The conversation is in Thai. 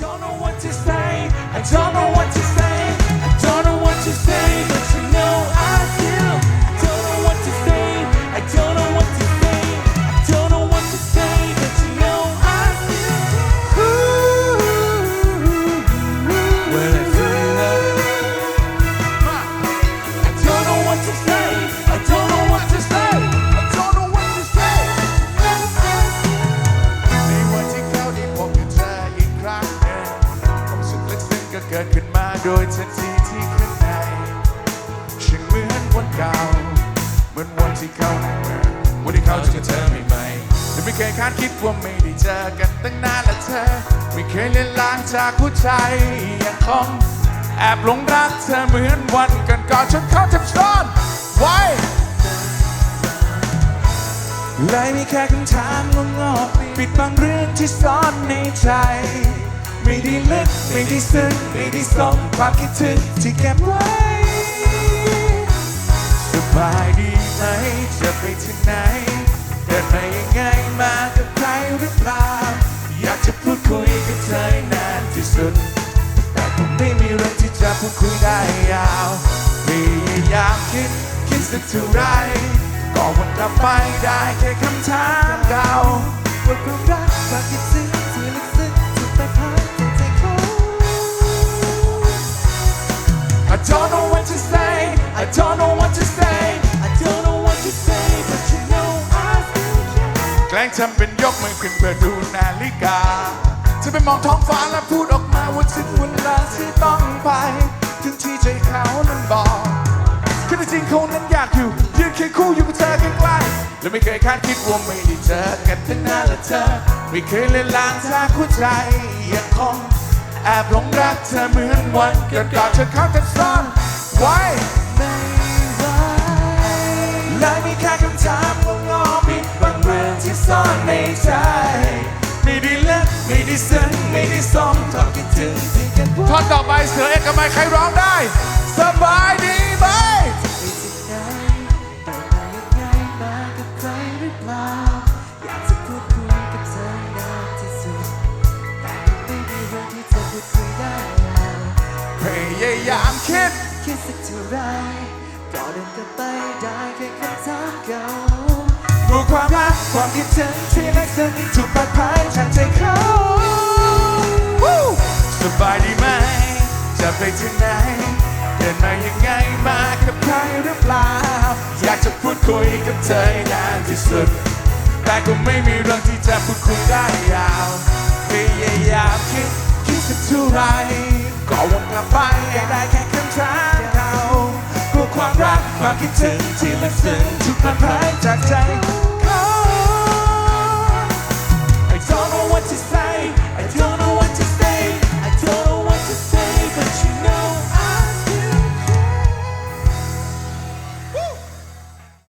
don't know what to say. ก็เกิดขึ้นมาโดยทันทีที่ข้างในช่างเหมือนวันเก่า เหมือนวันที่เขาเมือวันที่เขาเจอเธอใหม่ๆแต่ไม่เคยคาดคิดว่าไม่ได้เจอกันตั้งนานและเธอ ไม่เคยเลือนลางจากหัวใจยังคงแอบหลงรักเธอเหมือนวันกันก่อนๆจนเข้าจับซ่อนไว้เลยมีแค่คำถามงงๆปิดบังเรื่องที่ซ่อนในใจ ไม่ได้ลึกไม่ได้ซึ้งไม่ได้ส่งความคิดถึงที่เก็บไว้สบายดีไหมจะไปที่ไหนเดินมายังไงมากับใครหรือเปล่าอยากจะพูดคุยกับเธอนานที่สุด แต่ผมไม่มีเรื่องที่จะพูดคุยได้ยาวพยายามคิดคิดสักเท่าไรก็วนกลับไปได้แค่คำถามเก่าว่าความรักความคิดถึง ทำเป็นยกมือขึ้นเพื่อดูนาฬิกาจะไปมองท้องฟ้าและพูดออกมาว่าถึงเวลาที่ต้องไป ถึงที่ใจเขานั้นบอกคือจริงเขานั้นอยากอยู่ยืนเคียงคู่อยู่กับเธอใกล้ๆและไม่เคยคาดคิดว่าไม่ได้เจอกันตั้งนานและเธอ ไม่เคยเลือนลางจากหัวใจยังคงแอบหลงรักเธอเหมือนวันเกิดก่อนเธอเข้าจะซ่อนไว้ไม่ไหว ท่อนต่อไปเสือเอกมัยใครร้องได้ สบายดีไหมเพยายามคิด คิดสักเท่าไรก็เดินกลับไปได้แค่คำถามเก่ารู้ความรักความคิดถึงที่ลึกซึ้งถูกปัดพายจากใจเขา จะไปที่ไหน เดินมายังไงมากับใครหรือเปล่า อยากจะพูดคุยกับเธอนานที่สุด แต่ก็ไม่มีเรื่องที่จะพูดคุยได้ยาวพยายามคิดคิดสักเท่าไรก็วนกลับไปได้แค่คำถามเก่ากลัวความรักความคิดถึงที่ลึกซึ้งถูกพัดพากจากใจ